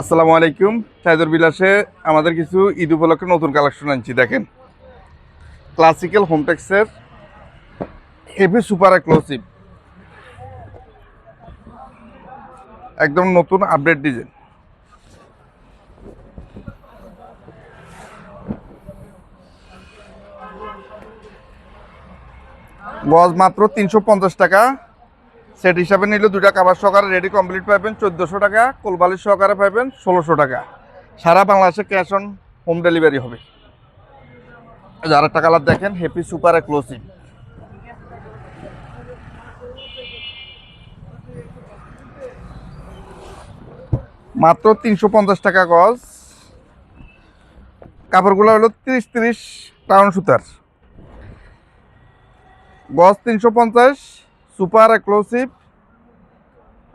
আসসালামু আলাইকুম। সাইদুর বিলাসে আমাদের কিছু ঈদ উপলক্ষে নতুন কালেকশন আনছি, দেখেন। ক্লাসিক্যাল হোমটেক্সের হেভি সুপার এক্সক্লুসিভ একদম নতুন আপডেট ডিজাইন গজ মাত্র তিনশো পঞ্চাশ টাকা। সেট হিসাবে নিলে দুটা কাবার সহকারে রেডি কমপ্লিট পাবেন চোদ্দোশো টাকা, কোলবালিশ সহকারে পাবেন ষোলোশো টাকা। সারা বাংলাদেশে ক্যাশ অন হোম ডেলিভারি হবে। এই যে আরেকটা কালার দেখেন হ্যাপি সুপার এক্সক্লুসিভ মাত্র তিনশো পঞ্চাশ টাকা গজ। কাপড়গুলো হলো তিরিশ তিরিশ টাউন সুতার। গজ তিনশো পঞ্চাশ সুপার এক্সক্লুসিভ।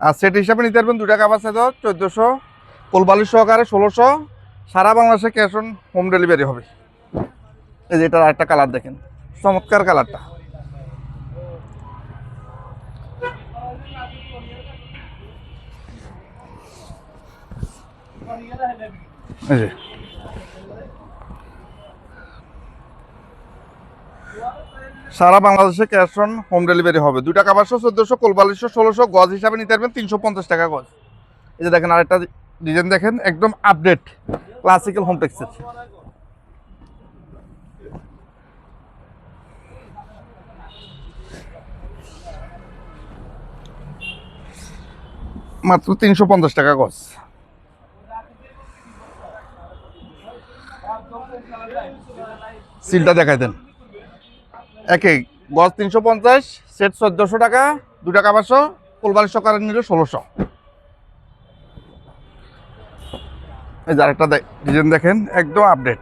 আর সেট হিসাবে নিতে পারবেন দুটা কাবার সাইজ চোদ্দোশো। কোলবালিশ সহকারে ষোলোশো। সারা বাংলাদেশে ক্যাশ অন হোম ডেলিভারি হবে। এই যে এটার একটা কালার দেখেন। চমৎকার কালারটা এই যে। সারা বাংলাদেশে ক্যাশ অন হোম ডেলিভারি হবে। দুটা কাবারশো চোদ্দোশো কোলবালিশশো ষোলোশো, গজ হিসাবে নিতে পারবেন তিনশো পঞ্চাশ টাকা গজ। এই যে দেখেন আরেকটা ডিজাইন দেখেন, একদম আপডেট ক্লাসিক্যাল হোম টেক্সের মাত্র তিনশো পঞ্চাশ টাকা গজ। সিলটা দেখাই দেন। একে গজ তিনশো পঞ্চাশ, সেট চোদ্দোশো টাকা দু টাকা পাঁচশো কোলবালিশ সকালে নিলে ষোলোশো। এই যে আরেকটা ডিজাইন দেখেন, একদম আপডেট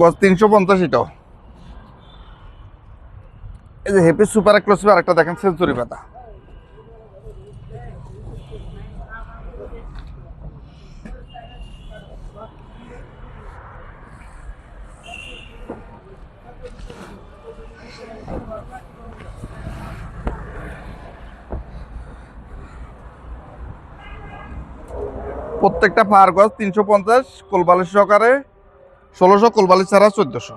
গজ তিনশো পঞ্চাশ এটাও। এই যে হেপি সুপার এক্সক্লুসিভ আরেকটা দেখেন, সেঞ্চুরি পাতা। প্রত্যেকটা পার গজ তিনশো পঞ্চাশ কোলবালিশ সহকারে ষোলোশো কোলবালিশ ছাড়া চোদ্দশো।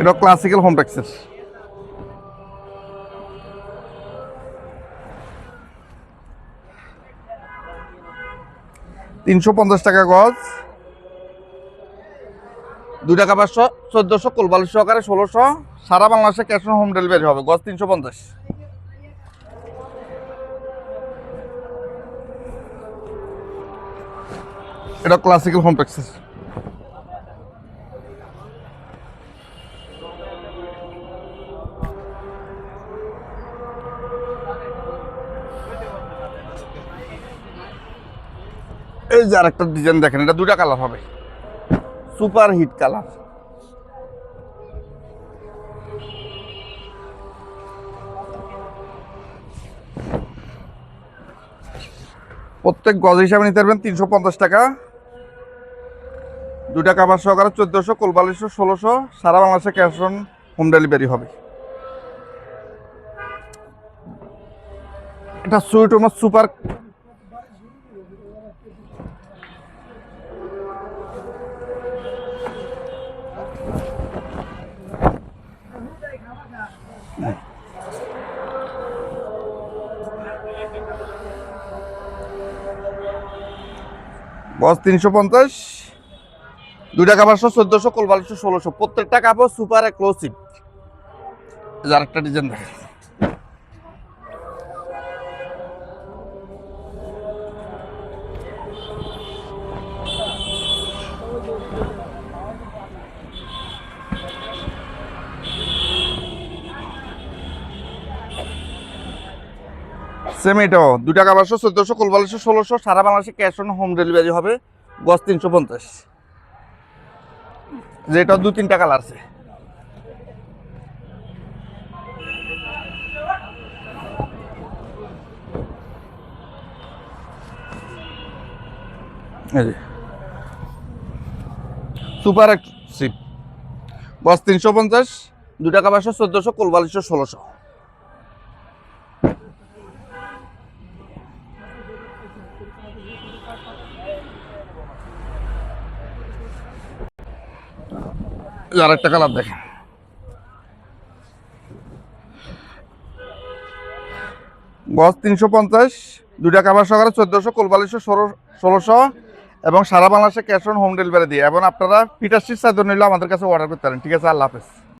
এটা ক্লাসিক্যাল হোম টেক্সের তিনশো পঞ্চাশ টাকা গজ। দুই টাকা পাঁচশো, চোদ্দোশো কোলবালিশ সহকারে ষোলোশো, সারা বাংলাদেশে ক্যাশ অন হোম ডেলিভারি হবে, গজ তিনশো পঞ্চাশ। এটা ক্লাসিক্যাল হোম টেক্সের এই যে আরেকটা ডিজাইন দেখেন, এটা দুটা কালার হবে। Super hit colour. প্রত্যেক গজ হিসাবে নিতে পারবেন তিনশো পঞ্চাশ টাকা। দুটা কাবার সহকারে চোদ্দোশো কোলবালিশশো ষোলোশো, সারা বাংলাদেশে ক্যাশ অন হোম ডেলিভারি হবে। এটা সুইট আমার সুপার বস তিনশো পঞ্চাশ, দুইটা কাপড়শো চোদ্দোশো কোলবালিশশো ষোলোশো। প্রত্যেকটা কাপড় সুপার এক্লোসিভ যার একটা ডিজাইন দেখে সেম এটাও। দু টাকা বারোশো, চোদ্দোশো কোলবালিশো ষোলোশো, সারা বাংলাদেশে ক্যাশ অন হোম ডেলিভারি হবে গজ তিনশো পঞ্চাশ। যেটা দু তিনটা কালার আছে সুপার এক সিপ বস তিনশো পঞ্চাশ দু টাকা বারোশো, চোদ্দোশো কোলবালিশো ষোলোশো। আর একটা কালার দেখেন। গজ তিনশো পঞ্চাশ, দুইটা কাবার সহকারে চোদ্দোশো কোলবালিশশো ষোলো ষোলোশো এবং সারা বাংলাদেশে ক্যাশ অন হোম ডেলিভারি দিয়ে। এবং আপনারা পিটার সিট চাদর নিলে আমাদের কাছে অর্ডার করতে পারেন। ঠিক আছে, আল্লাহ হাফেজ।